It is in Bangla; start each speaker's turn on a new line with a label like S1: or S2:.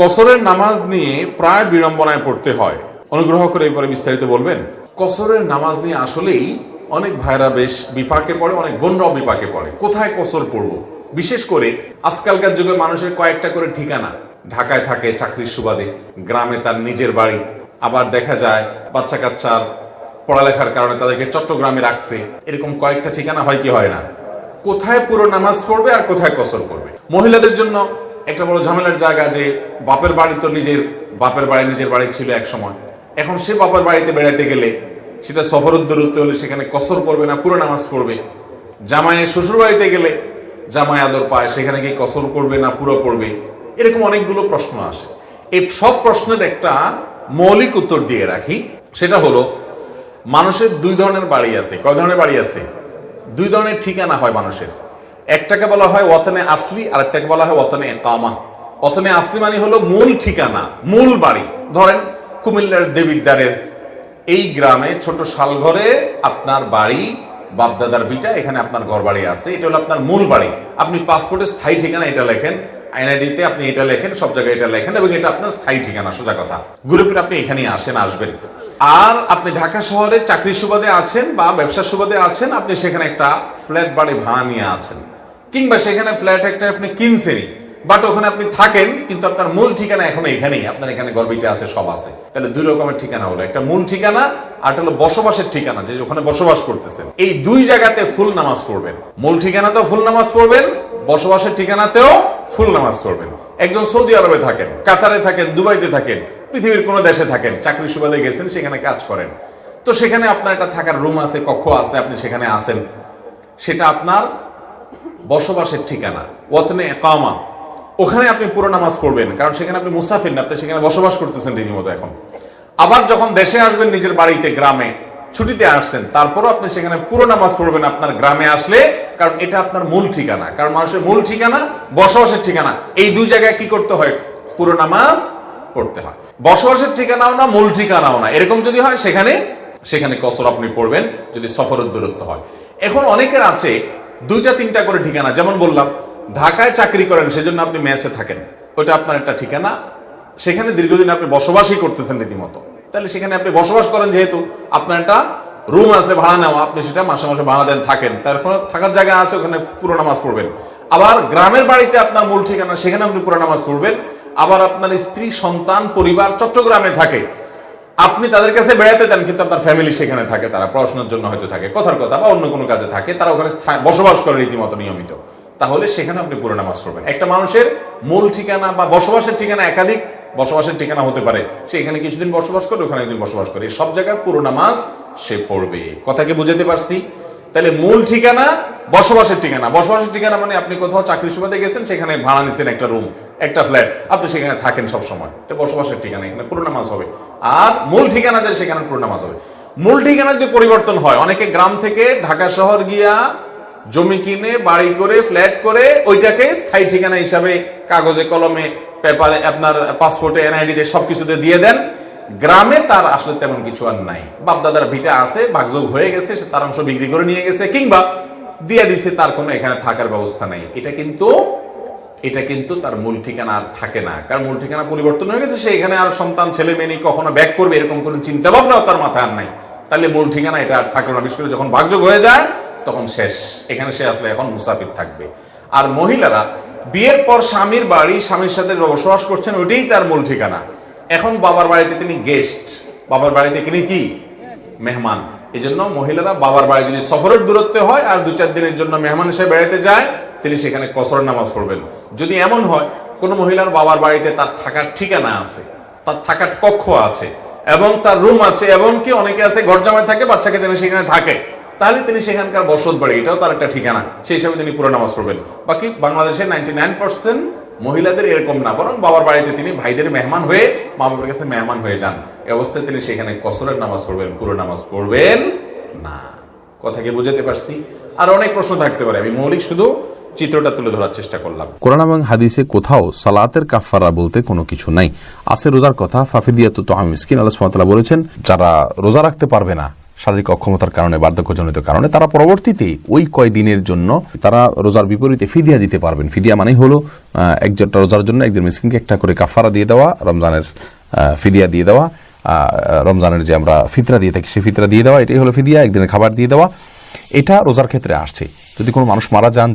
S1: কসরের নামাজ নিয়ে প্রায় বিড়ম্বনায় পড়তে হয়। অনুগ্রহ করে এরপরে বিস্তারিত বলবেন। কসরের নামাজ নিয়ে আসলেই অনেক ভাইরা বেশ বিপাকে পড়ে, অনেক বোনরাও বিপাকে পড়ে। কোথায় কসর পড়ব? বিশেষ করে আজকালকার যুগে মানুষের কয়েকটা করে ঠিকানা। ঢাকায় থাকে চাকরির সুবাদে, গ্রামে তার নিজের বাড়ি। আবার দেখা যায় বাচ্চা কাচ্চার পড়ালেখার কারণে তাদেরকে চট্টগ্রামে রাখছে। এরকম কয়েকটা ঠিকানা হয় কি হয় না? কোথায় পুরো নামাজ পড়বে আর কোথায় কসর করবে মহিলাদের জন্য একটা বড় ঝামেলার জায়গা যে বাপের বাড়ি তো নিজের, বাপের বাড়ি নিজের বাড়ি ছিল এক সময়। এখন সে বাপের বাড়িতে বেড়াতে গেলে সেটা সফরোদ্দূরত্ব হলে সেখানে কসর পড়বে না, পুরো নামাজ পড়বে। জামাইয়ের শ্বশুর বাড়িতে গেলে জামাই আদর পায়, সেখানে গিয়ে কসর করবে না, পুরো পড়বে। এরকম অনেকগুলো প্রশ্ন আসে। এই সব প্রশ্নের একটা মৌলিক উত্তর দিয়ে রাখি। সেটা হলো, মানুষের দুই ধরনের বাড়ি আছে। কয় ধরনের বাড়ি আছে? দুই ধরনের ঠিকানা হয় মানুষের। একটাকে বলা হয় ওয়াতনে আসলি আর একটাকে বলা হয় ওয়াতনে কামা ওয়াতনে আসলি মানে হলো মূল ঠিকানা, মূল বাড়ি। ধরেন, কুমিল্লার দেবিদ্বারের এই গ্রামে ছোট শালঘরে আপনার বাড়ি, বাপদাদার বিটা, এখানে আপনার ঘর বাড়ি আছে। এটা হলো আপনার মূল বাড়ি। আপনি পাসপোর্টে স্থায়ী ঠিকানা এটা লেখেন আইনআইডিতে আপনি এটা লেখেন, সব জায়গায় এটা লেখেন, এবং এটা আপনার স্থায়ী ঠিকানা, সোজা কথা। ঘুরে ফিরে আপনি এখানেই আসেন, আসবেন। আর আপনি ঢাকা শহরে চাকরির সুবাদে আছেন বা ব্যবসার সুবাদে আছেন, আপনি সেখানে একটা ফ্ল্যাট বাড়ি ভাড়া নিয়ে আছেন। কিংবা সেখানে ফ্ল্যাট একটা আপনি কিনছেনই বাট ওখানে আপনি থাকেন, কিন্তু আপনার মূল ঠিকানা এখন এখানেই, আপনার এখানে গর্বিতে আছে, সব আছে। তাহলে দুই রকমের ঠিকানা হলো, একটা মূল ঠিকানা, আর হলো বসবাসের ঠিকানা, যে ওখানে বসবাস করতেছেন। এই দুই জায়গাতে ফুল নামাজ পড়বেন। মূল ঠিকানাতেও ফুল নামাজ পড়বেন, বসবাসের ঠিকানাতেও ফুল নামাজ পড়বেন। একজন সৌদি আরবে থাকেন, কাতারে থাকেন, দুবাইতে থাকেন, পৃথিবীর কোনো দেশে থাকেন, চাকরি সুবাদে গেছেন, সেখানে কাজ করেন। তো সেখানে আপনার একটা থাকার রুম আছে, কক্ষ আছে, আপনি সেখানে আসেন। সেটা আপনার বসবাসের ঠিকানা, ওয়াতনে একামা ওখানে আপনি পুরো নামাজ পড়বেন, কারণ সেখানে আপনি মুসাফির না, আপনি সেখানে বসবাস করতেছেন রীতিমতো এখন। আবার যখন দেশে আসবেন নিজের বাড়িতে, গ্রামে, ছুটিতে আসছেন, তারপরও আপনি সেখানে পুরো নামাজ পড়বেন আপনার গ্রামে আসলে, কারণ এটা আপনার মূল ঠিকানা। কারণ মানুষের মূল ঠিকানা, বসবাসের ঠিকানা। এই দুই জায়গায় কি করতে হয়? পুরো নামাজ পড়তে হয়। বসবাসের ঠিকানাও না, মূল ঠিকানাও না। এরকম যদি হয়, সেখানে সেখানে কসর আপনি পড়বেন, যদি সফরের দূরত্ব হয়। এখন অনেকের আছে দুইটা, তিনটা করে ঠিকানা, যেমন বললাম, ঢাকায় চাকরি করেন, সেজন্য আপনি মেসে থাকেন। ওটা আপনার একটা ঠিকানা। সেখানে দীর্ঘদিন আপনি বসবাসই করতেছেন রীতিমতো। তাহলে সেখানে আপনি বসবাস করেন যেহেতু, আপনার একটা রুম আছে ভাড়া নেওয়া, আপনি সেটা মাসে মাসে ভাড়া দেন, থাকেন। তার থাকার জায়গা আছে, ওখানে পুরো নামাজ পড়বেন। আবার গ্রামের বাড়িতে আপনার মূল ঠিকানা, সেখানে আপনি পুরো নামাজ পড়বেন। আবার আপনার স্ত্রী, সন্তান, পরিবার চট্টগ্রামে থাকে। আপনি তাদের কাছে বেড়াতে যান, কিন্তু আপনার ফ্যামিলি সেখানে থাকে, তারা পড়াশোনার জন্য হয়তো থাকে, কথার কথা বা অন্য কোনো কাজে থাকে, তারা ওখানে বসবাস করে রীতিমতো নিয়মিত। তাহলে সেখানে আপনি পুরো নামাজ পড়বেন। একটা মানুষের মূল ঠিকানা বা বসবাসের ঠিকানা একাধিক, বসবাসের ঠিকানা হতে পারে। সে এখানে কিছুদিন বসবাস করে, ওখানে একদিন বসবাস করে। সব জায়গায় পুরো নামাজ সে পড়বে। কথাকে বুঝাতে পারছি? তাহলে মূল ঠিকানা বসবাসের ঠিকানা। বসবাসের ঠিকানা মানে আপনি কোথাও চাকরি সুবাদে গেছেন, সেখানে ভাড়া নিছেন একটা রুম একটা ফ্ল্যাট আপনি সেখানে থাকেন সব সময় এটা বসবাসের ঠিকানা, এখানে পুরো নামাজ হবে। আর মূল ঠিকানা যে, সেখানে পুরো নামাজ হবে। মূল ঠিকানা যদি পরিবর্তন হয়, অনেকে গ্রাম থেকে ঢাকা শহর গিয়া জমি কিনে, বাড়ি করে ফ্ল্যাট করে, ওইটাকে স্থায়ী ঠিকানা হিসাবে কাগজে, কলমে পেপারে আপনার পাসপোর্টে এনআইডিতে সবকিছুতে দিয়ে দেন। গ্রামে তার আসলে তেমন কিছু আর নাই। বাপদাদার ভিটা আছে, ভাগযোগ হয়ে গেছে, সে তার অংশ বিক্রি করে নিয়ে গেছে, কিংবা দিয়ে দিছে তার কোনো এখানে থাকার ব্যবস্থা নাই। এটা কিন্তু এটা কিন্তু তার মূল ঠিকানা আর থাকে না। কারণ মূল ঠিকানা পরিবর্তন হয়ে গেছে, সে এখানে আর সন্তান, ছেলে, মেয়ে নিয়ে কখনো ব্যাক করবে এরকম কোনো চিন্তা ভাবনাও তার মাথায় আর নাই। তাহলে মূল ঠিকানা এটা আর থাকল না। বিশেষ করে যখন ভাগযোগ হয়ে যায়, তখন শেষ। এখানে সে আসলে এখন মুসাফির থাকবে। আর মহিলারা, বিয়ের পর স্বামীর বাড়ি, স্বামীর সাথে বসবাস করছেন, ওইটাই তার মূল ঠিকানা। এখন বাবার বাড়িতে তিনি গেস্ট বাবার বাড়িতে তিনি কি? মেহমান। এই জন্য মহিলারা বাবার বাড়ি যদি সফরের দূরত্বে হয় আর দু চার দিনের জন্য মেহমান হিসেবে বেড়াতে যায়, তিনি সেখানে কসর নামাজ পড়বেন। যদি এমন হয়, কোনো মহিলার বাবার বাড়িতে তার থাকার ঠিকানা আছে, তার থাকার কক্ষ আছে, এবং তার রুম আছে এবং কি অনেকে আছে ঘর জামায় থাকে, বাচ্চাকে যেন সেখানে থাকে, তাহলে তিনি সেখানকার বসত বাড়ি, এটাও তার একটা ঠিকানা। সেই হিসাবে তিনি পুরো নামাজ পড়বেন। বাকি বাংলাদেশের নাইনটি নাইন পার্সেন্ট মহিলাদের এরকম না, বরং বাবার বাড়িতে তিনি ভাইদের মেহমান হয়ে মা বাবার কাছে মেহমান হয়ে যান। এই অবস্থায় তিনি সেখানে কসরের নামাজ পড়বেন, পুরো নামাজ পড়বেন না। কথা কি বুঝাতে পারছি? আর অনেক প্রশ্ন থাকতে পারে, আমি মৌলিক শুধু চিত্রটা তুলে ধরার চেষ্টা করলাম।
S2: কোরআন এবং হাদিসে কোথাও সালাতের কাফারা বলতে কোনো কিছু নাই। আছে রোজার কথা, ফাফিদিয়াত তো আমি মিসকিন, আল্লাহ বলেছেন, যারা রোজা রাখতে পারবে না শারীরিক অক্ষমতার কারণে, বার্ধক্যজনিত কারণে তারা পরবর্তীতে ওই কয় দিনের জন্য তারা রোজার বিপরীতে ফিদিয়া দিতে পারবেন। ফিদিয়া মানেই হলো একজনটা রোজার জন্য একজন মিসকিনকে একটা করে কাফারা দিয়ে দেওয়া, রমজানের ফিদিয়া দিয়ে দেওয়া রমজানের যে আমরা ফিতরা দিয়ে থাকি সে ফিতরা দিয়ে দেওয়া, এটাই হলো ফিদিয়া, একদিনের খাবার দিয়ে দেওয়া। এটা রোজার ক্ষেত্রে আসছে। যদি কোনো মানুষ মারা যান